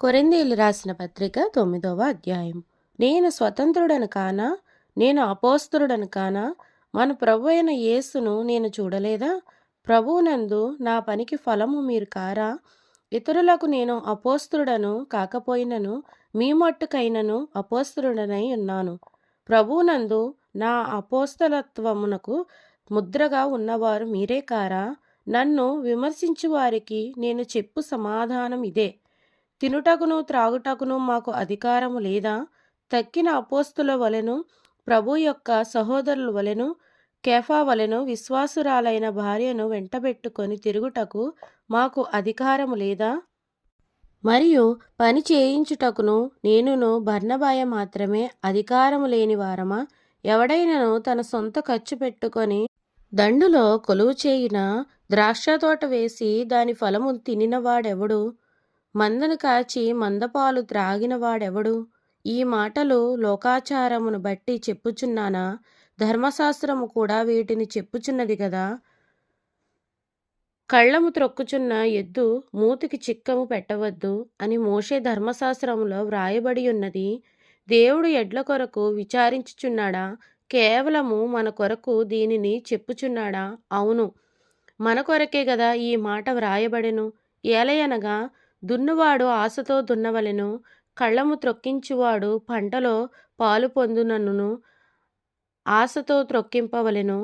కొరింథీయులు రాసిన పత్రిక తొమ్మిదవ అధ్యాయం. నేను స్వతంత్రుడను కానా? నేను అపోస్తుడను కానా? మన ప్రభు అయిన యేసును నేను చూడలేదా? ప్రభువునందు నా పనికి ఫలము మీరు కారా? ఇతరులకు నేను అపోస్తుడను కాకపోయినను మీ మట్టుకైనను అపోస్తుడనై ఉన్నాను. ప్రభువునందు నా అపోస్తలత్వమునకు ముద్రగా ఉన్నవారు మీరే కారా? నన్ను విమర్శించు వారికి నేను చెప్పు సమాధానం ఇదే. తినుటకును త్రాగుటకును మాకు అధికారము లేదా. తక్కిన అపోస్తుల వలెను ప్రభు యొక్క సహోదరుల వలెను కేఫా వలెను విశ్వాసురాలైన భార్యను వెంటబెట్టుకొని తిరుగుటకు మాకు అధికారము లేదా. మరియు పని చేయించుటకును నేనును బర్ణబాయ మాత్రమే అధికారము లేని వారమా? ఎవడైనను తన సొంత ఖర్చు పెట్టుకొని దండులో కొలువు చేయిన ద్రాక్ష తోట వేసి దాని ఫలము తినినవాడెవడు? మందను కాచి మందపాలు త్రాగినవాడెవడు ఈ మాటలు లోకాచారమును బట్టి చెప్పుచున్నానా? ధర్మశాస్త్రము కూడా వీటిని చెప్పుచున్నది కదా కళ్ళము త్రొక్కుచున్న ఎద్దు మూతికి చిక్కము పెట్టవద్దు అని మోషే ధర్మశాస్త్రములో వ్రాయబడి ఉన్నది దేవుడు ఎడ్ల కొరకు విచారించుచున్నాడా? కేవలము మన కొరకు దీనిని చెప్పుచున్నాడా? అవును మన కొరకే కదా ఈ మాట వ్రాయబడెను. ఏలయనగా దున్నువాడు ఆశతో దున్నవలెను. కళ్ళము త్రొక్కించువాడు పంటలో పాలు పొందునను ఆశతో త్రొక్కింపవలెను.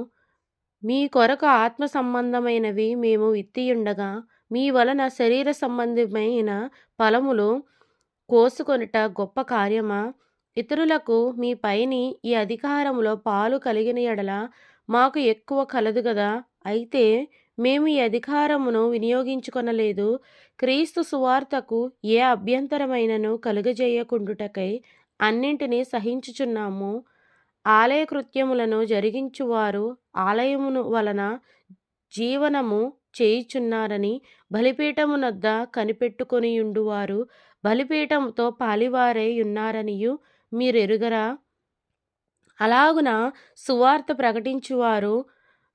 మీ కొరకు ఆత్మ సంబంధమైనవి మేము విత్తియుండగా మీ వలన శరీర సంబంధమైన ఫలములు కోసుకొనుట గొప్ప కార్యమా? ఇతరులకు మీ పైని ఈ అధికారంలో పాలు కలిగిన ఎడల మాకు ఎక్కువ కలదు కదా అయితే మేము ఈ అధికారమును వినియోగించుకొనలేదు. క్రీస్తు సువార్తకు ఏ అభ్యంతరమైనను కలుగజేయకుండుటకై అన్నింటినీ సహించుచున్నాము. ఆలయ కృత్యములను జరిగించువారు ఆలయమును వలన జీవనము చేయుచున్నారని బలిపీఠమునద్ద కనిపెట్టుకొనియుండువారు బలిపీఠముతో పాలివారై ఉన్నారనియు మీరెరుగరా? అలాగున సువార్త ప్రకటించువారు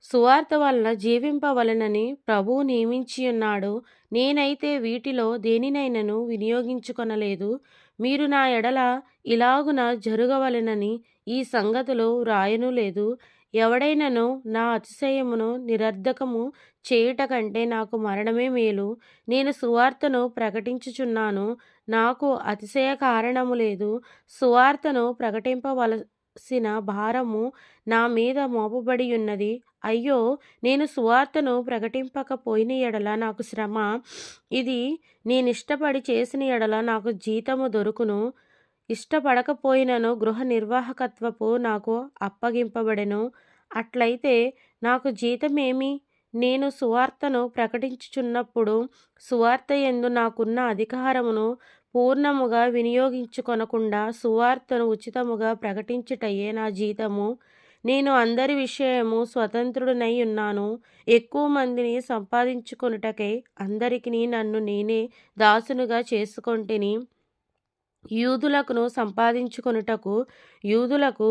సువార్త వలన జీవింపవలనని ప్రభువు నియమించియున్నాడు నేనైతే వీటిలో దేనినైనను వినియోగించుకొనలేదు. మీరు నా ఎడల ఇలాగున జరగవలెనని ఈ సంగతులు రాయను లేదు. ఎవడైనను నా అతిశయమును నిరర్ధకము చేయుట కంటే నాకు మరణమే మేలు. నేను సువార్తను ప్రకటించుచున్నాను. నాకు అతిశయ కారణము లేదు. సువార్తను ప్రకటింపవల ప్రకటింపవలసిన భారము నా మీద మోపబడి ఉన్నది. అయ్యో నేను సువార్తను ప్రకటింపకపోయిన ఎడల నాకు శ్రమ. ఇది నేనిష్టపడి చేసిన ఎడల నాకు జీతము దొరుకును. ఇష్టపడకపోయినను గృహ నిర్వాహకత్వపు నాకు అప్పగింపబడెను. అట్లయితే నాకు జీతమేమి? నేను సువార్తను ప్రకటించుచున్నప్పుడు సువార్త ఎందు నాకున్న అధికారమును పూర్ణముగా వినియోగించుకొనకుండా సువార్తను ఉచితముగా ప్రకటించుటయే నా జీతము. నేను అందరి విషయము స్వతంత్రుడనై ఉన్నాను. ఎక్కువ మందిని సంపాదించుకొనుటకై అందరికీ నన్ను నేనే దాసునుగా చేసుకొంటిని. యూదులకును సంపాదించుకొనుటకు యూదులకు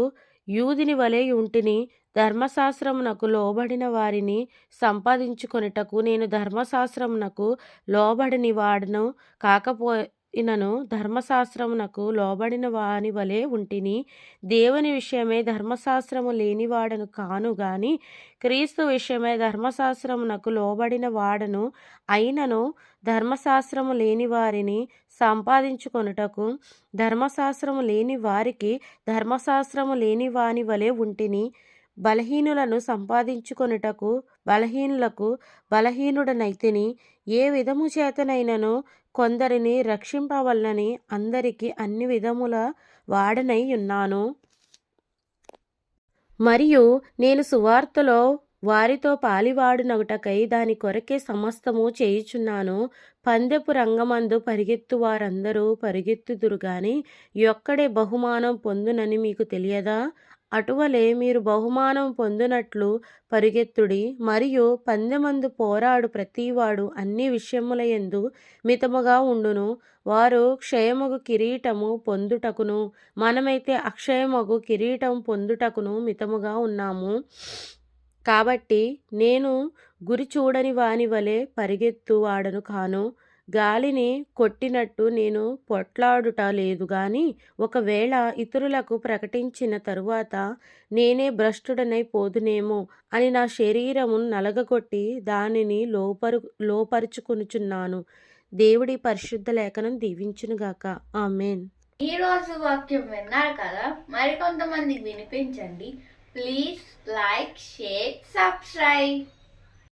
యూదిని వలె ఉంటిని. ధర్మశాస్త్రమునకు లోబడిన వారిని సంపాదించుకొనుటకు నేను ధర్మశాస్త్రమునకు లోబడిని వాడను. కాకపో కాకపోయినను ధర్మశాస్త్రమునకు లోబడిన వాని వలె ఉంటిని. దేవుని విషయమే ధర్మశాస్త్రము లేనివాడను కాను గాని క్రీస్తు విషయమే ధర్మశాస్త్రమునకు లోబడిన వాడను అయినను ధర్మశాస్త్రము లేని వారిని సంపాదించుకొనుటకు ధర్మశాస్త్రము లేని వారికి ధర్మశాస్త్రము లేని వాని వలె ఉంటిని. బలహీనులను సంపాదించుకొనుటకు బలహీనులకు బలహీనుడనైతిని. ఏ విధము చేతనైనను కొందరిని రక్షింపవలనని అందరికీ అన్ని విధముల వాడనై ఉన్నాను. మరియు నేను సువార్తలో వారితో పాలివాడునగుటకై దాని కొరకే సమస్తము చేయుచున్నాను. పందెపు రంగమందు పరిగెత్తు వారందరూ పరిగెత్తుదురు గాని యొక్కడే బహుమానం పొందునని మీకు తెలియదా? అటువలే మీరు బహుమానం పొందునట్లు పరిగెత్తుడి మరియు పందెమందు పోరాడు ప్రతివాడు అన్ని విషయములయందు మితముగా ఉండును. వారు క్షయమగు కిరీటము పొందుటకును మనమైతే అక్షయమగు కిరీటం పొందుటకును మితముగా ఉన్నాము. కాబట్టి నేను గురి చూడని వాని వలె పరిగెత్తు వాడను కాను. గాలిని కొట్టినట్టు నేను పొట్లాడుట లేదు గాని ఒకవేళ ఇతరులకు ప్రకటించిన తరువాత నేనే భ్రష్టుడనై పోదునేమో అని నా శరీరము నలగగొట్టి దానిని లోపరు లోపరుచుకునుచున్నాను. దేవుడి పరిశుద్ధ లేఖనం దీవించునుగాక. ఆమెన్. ఈ రోజు వాక్యం విన్నారు కదా? మరికొంతమందికి వినిపించండి. Please like share subscribe.